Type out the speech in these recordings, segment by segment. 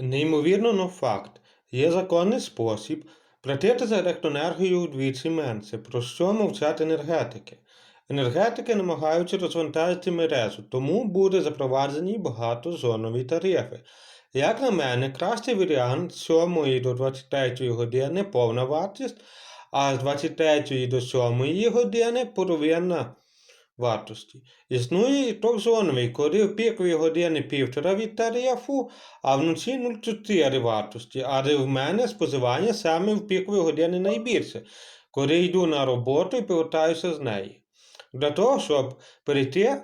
Неймовірно, но факт. Є законний спосіб платити за електроенергію вдвічі менше, про що мовчать енергетики. Енергетики намагаються розвантажити мережу, тому буде запроваджені багатозонові тарифи. Як на мене, кращий варіант з 7 до 23 години повна вартість, а з 23 до 7 години половина вартості. Існує і трьохзоновий, коли в пікові години півтора від тарифу, а вночі 0,4 вартості. Але в мене споживання саме в пікові години найбільше, коли йду на роботу і повертаюся з неї. Для того, щоб перейти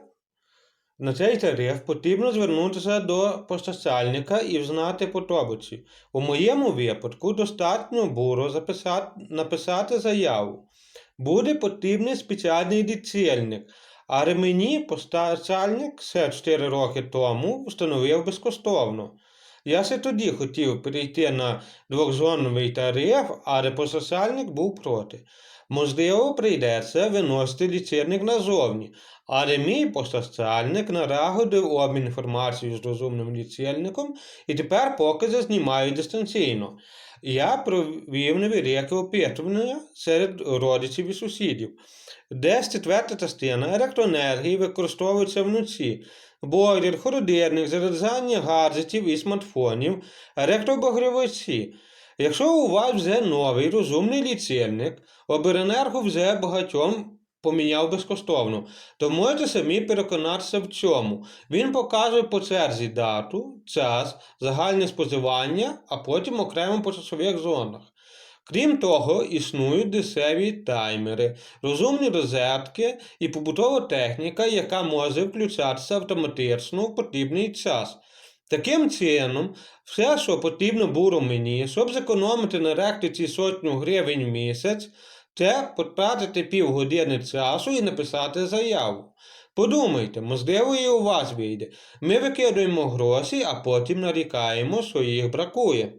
на цей тариф, потрібно звернутися до постачальника і взнати подробиці. У моєму випадку достатньо було записати, написати заяву. Буде потрібний спеціальний лічильник, але мені постачальник ще 4 роки тому встановив безкоштовно. Я ще тоді хотів перейти на двохзоновий тариф, але постачальник був проти. Можливо, прийдеться виносити лічильник назовні, але мій постачальник налагодив обмін інформацією з розумним лічильником і тепер покази знімають дистанційно. Я провів невелике опитування серед родичів і сусідів. Десь четверта частина електроенергії використовується вночі. Бойлер, холодильник, заряджання гаджетів і смартфонів, електробагрівачі. Якщо у вас вже новий розумний лічильник, оберенерго вже багатьом поміняв безкоштовно, то можете самі переконатися в цьому. Він покаже по черзі дату, час, загальне споживання, а потім окремо по часових зонах. Крім того, існують дешеві таймери, розумні розетки і побутова техніка, яка може включатися автоматично в потрібний час. Таким чином, все, що потрібно було мені, щоб зекономити на електриці сотню гривень в місяць, це потратити півгодини часу і написати заяву. Подумайте, можливо, і у вас вийде. Ми викидуємо гроші, а потім нарікаємо, що їх бракує.